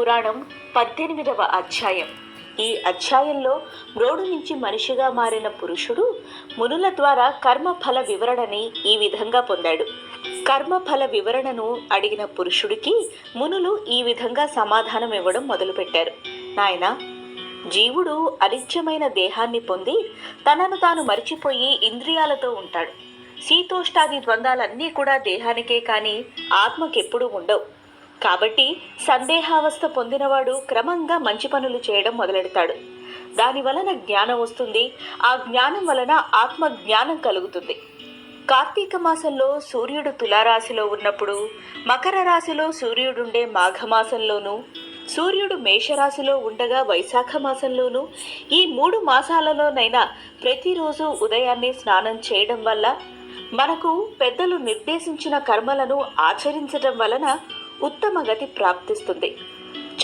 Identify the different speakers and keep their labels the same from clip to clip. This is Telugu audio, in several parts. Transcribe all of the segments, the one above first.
Speaker 1: పురాణం పద్దెనిమిదవ అధ్యాయం. ఈ అధ్యాయంలో మ్రోడు నుంచి మనిషిగా మారిన పురుషుడు మునుల ద్వారా కర్మఫల వివరణని ఈ విధంగా పొందాడు. కర్మఫల వివరణను అడిగిన పురుషుడికి మునులు ఈ విధంగా సమాధానం ఇవ్వడం మొదలుపెట్టారు. నాయనా జీవుడు అనిత్యమైన దేహాన్ని పొంది తనను తాను మరిచిపోయి ఇంద్రియాలతో ఉంటాడు. శీతోష్టాది ద్వంద్వాలన్నీ కూడా దేహానికే కానీ ఆత్మకెప్పుడు ఉండవు. కాబట్టి సందేహావస్థ పొందినవాడు క్రమంగా మంచి పనులు చేయడం మొదలెడతాడు. దాని వలన జ్ఞానం వస్తుంది. ఆ జ్ఞానం వలన ఆత్మ జ్ఞానం కలుగుతుంది. కార్తీక మాసంలో సూర్యుడు తులారాశిలో ఉన్నప్పుడు మకర రాశిలో సూర్యుడుండే మాఘమాసంలోనూ సూర్యుడు మేషరాశిలో ఉండగా వైశాఖ మాసంలోనూ ఈ మూడు మాసాలలోనైనా ప్రతిరోజు ఉదయాన్నే స్నానం చేయడం వల్ల మనకు పెద్దలు నిర్దేశించిన కర్మలను ఆచరించడం వలన ఉత్తమ గతి ప్రాప్తిస్తుంది.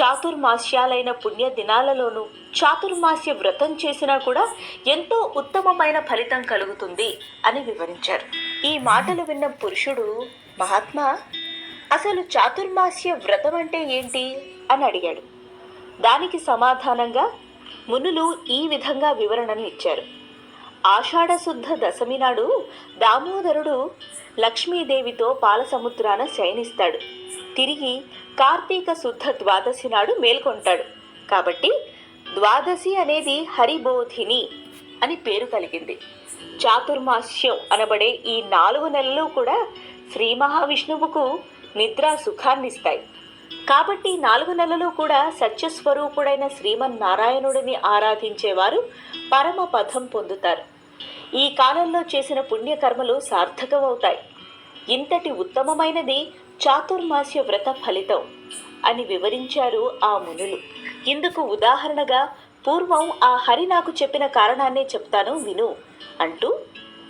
Speaker 1: చాతుర్మాస్యాలైన పుణ్య దినాలలోనూ చాతుర్మాస్య వ్రతం చేసినా కూడా ఎంతో ఉత్తమమైన ఫలితం కలుగుతుంది అని వివరించారు. ఈ మాటలు విన్న పురుషుడు మహాత్మా అసలు చాతుర్మాస్య వ్రతం అంటే ఏంటి? అని అడిగాడు. దానికి సమాధానంగా మునులు ఈ విధంగా వివరణను ఇచ్చారు. ఆషాఢశుద్ధ దశమి నాడు దామోదరుడు లక్ష్మీదేవితో పాలసముద్రాన శయనిస్తాడు. తిరిగి కార్తీక శుద్ధ ద్వాదశి నాడు మేల్కొంటాడు. కాబట్టి ద్వాదశి అనేది హరిబోధిని అని పేరు కలిగింది. చాతుర్మాస్యం అనబడే ఈ నాలుగు నెలలు కూడా శ్రీ మహావిష్ణువుకు నిద్రా సుఖాన్నిస్తాయి. కాబట్టి నాలుగు నెలలు కూడా సత్యస్వరూపుడైన శ్రీమన్నారాయణుడిని ఆరాధించేవారు పరమ పదం పొందుతారు. ఈ కాలంలో చేసిన పుణ్యకర్మలు సార్థకమవుతాయి. ఇంతటి ఉత్తమమైనది చాతుర్మాస్య వ్రత ఫలితం అని వివరించారు ఆ మునులు. ఇందుకు ఉదాహరణగా పూర్వం ఆ హరి నాకు చెప్పిన కారణాన్నే చెప్తాను విను అంటూ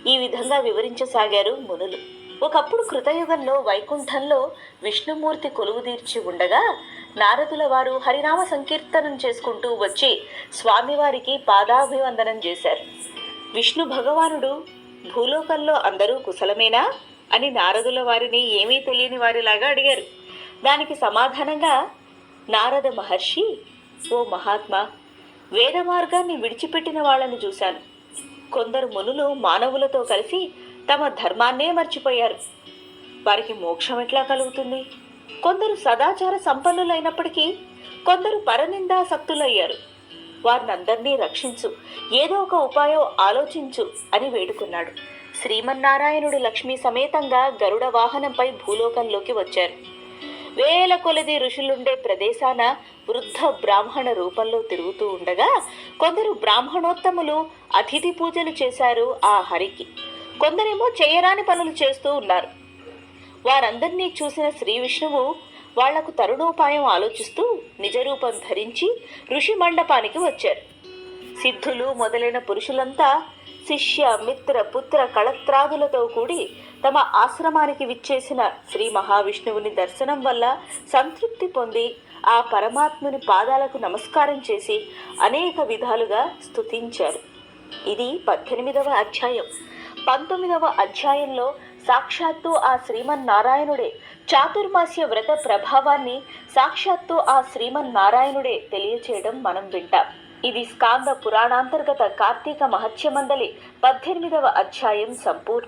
Speaker 1: ఈ విధంగా వివరించసాగారు మునులు. ఒకప్పుడు కృతయుగంలో వైకుంఠంలో విష్ణుమూర్తి కొలువుదీర్చి ఉండగా నారదుల వారు హరినామ సంకీర్తనం చేసుకుంటూ వచ్చి స్వామివారికి పాదాభివందనం చేశారు. విష్ణు భగవానుడు భూలోకంలో అందరూ కుశలమేనా? అని నారదుల వారిని ఏమీ తెలియని వారిలాగా అడిగారు. దానికి సమాధానంగా నారద మహర్షి ఓ మహాత్మా వేద మార్గాన్ని విడిచిపెట్టిన వాళ్ళని చూశాను. కొందరు మునులు మానవులతో కలిసి తమ ధర్మాన్నే మర్చిపోయారు. వారికి మోక్షం ఎట్లా కలుగుతుంది? కొందరు సదాచార సంపన్నులైనప్పటికీ కొందరు పరనిందాసక్తులయ్యారు వారినందరినీ రక్షించు ఏదో ఒక ఉపాయం ఆలోచించు అని వేడుకున్నాడు. శ్రీమన్నారాయణుడు లక్ష్మి సమేతంగా గరుడ వాహనంపై భూలోకంలోకి వచ్చారు. వేల కొలది ఋషులుండే ప్రదేశాన వృద్ధ బ్రాహ్మణ రూపంలో తిరుగుతూ ఉండగా కొందరు బ్రాహ్మణోత్తములు అతిథి పూజలు చేశారు ఆ హరికి. కొందరేమో చేయరాని పనులు చేస్తూ ఉన్నారు. వారందరినీ చూసిన శ్రీ విష్ణువు వాళ్ళకు తరుణోపాయం ఆలోచిస్తూ నిజరూపం ధరించి ఋషి మండపానికి వచ్చారు. సిద్ధులు మొదలైన పురుషులంతా శిష్య మిత్ర పుత్ర కళత్రాదులతో కూడి తమ ఆశ్రమానికి విచ్చేసిన శ్రీ మహావిష్ణువుని దర్శనం వల్ల సంతృప్తి పొంది ఆ పరమాత్ముని పాదాలకు నమస్కారం చేసి అనేక విధాలుగా స్తుతించారు. ఇది పద్దెనిమిదవ అధ్యాయం. పంతొమ్మిదవ అధ్యాయంలో సాక్షాత్తు ఆ శ్రీమన్నారాయణుడే చాతుర్మాస్య వ్రత ప్రభావాన్ని సాక్షాత్తు ఆ శ్రీమన్నారాయణుడే తెలియచేయడం మనం వింటాం. ఇది స్కాంద పురాణాంతర్గత కార్తీక మహత్యమందలి పద్దెనిమిదవ అధ్యాయం సంపూర్ణ